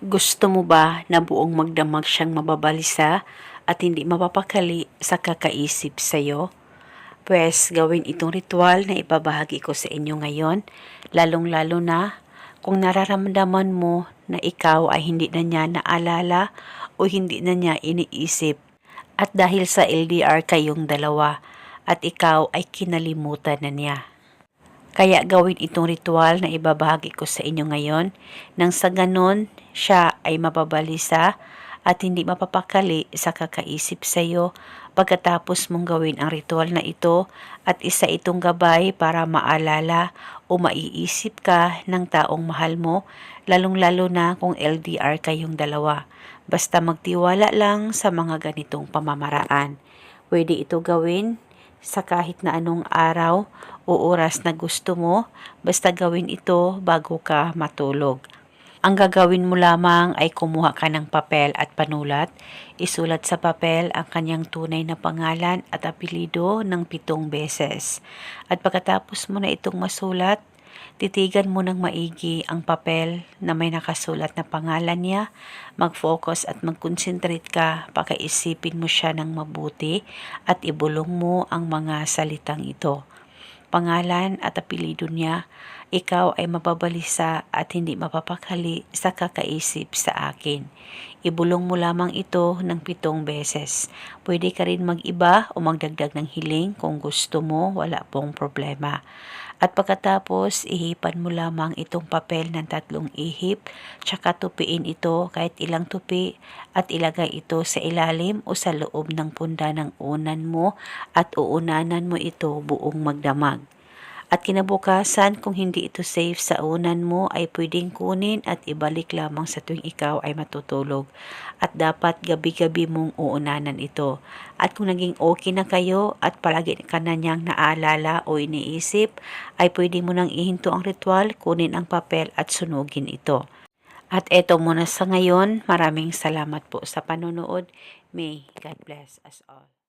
Gusto mo ba na buong magdamag siyang mababalisa at hindi mapapakali sa kakaisip sa'yo? Pwes gawin itong ritual na ipabahagi ko sa inyo ngayon, lalong-lalo na kung nararamdaman mo na ikaw ay hindi na niya naalala o hindi na niya iniisip. At dahil sa LDR kayong dalawa at ikaw ay kinalimutan na niya. Kaya gawin itong ritual na ibabahagi ko sa inyo ngayon nang sa ganon siya ay mababalisa at hindi mapapakali sa kakaisip sa iyo pagkatapos mong gawin ang ritual na ito at isa itong gabay para maalala o maiisip ka ng taong mahal mo lalong-lalo na kung LDR kayong dalawa. Basta magtiwala lang sa mga ganitong pamamaraan. Pwede ito gawin sa kahit na anong araw o oras na gusto mo, basta gawin ito bago ka matulog. Ang gagawin mo lamang ay kumuha ka ng papel at panulat, isulat sa papel ang kanyang tunay na pangalan at apelido ng pitong beses. At pagkatapos mo na itong masulat, titigan mo ng maigi ang papel na may nakasulat na pangalan niya, mag-focus at mag-concentrate ka, pakaisipin mo siya ng mabuti at ibulong mo ang mga salitang ito. Pangalan at apelido niya, ikaw ay mababalisa at hindi mapapakali sa kakaisip sa akin. Ibulong mo lamang ito ng pitong beses. Pwede ka rin mag-iba o magdagdag ng hiling kung gusto mo, wala pong problema. At pagkatapos, ihipan mo lamang itong papel ng tatlong ihip, tsaka tupiin ito kahit ilang tupi at ilagay ito sa ilalim o sa loob ng punda ng unan mo at uunanan mo ito buong magdamag. At kinabukasan, kung hindi ito safe sa unan mo, ay pwedeng kunin at ibalik lamang sa tuwing ikaw ay matutulog. At dapat gabi-gabi mong uunanan ito. At kung naging okay na kayo at palagi ka na niyang naalala o iniisip, ay pwede mo nang ihinto ang ritual, kunin ang papel at sunugin ito. At eto muna sa ngayon, maraming salamat po sa panonood. May God bless us all.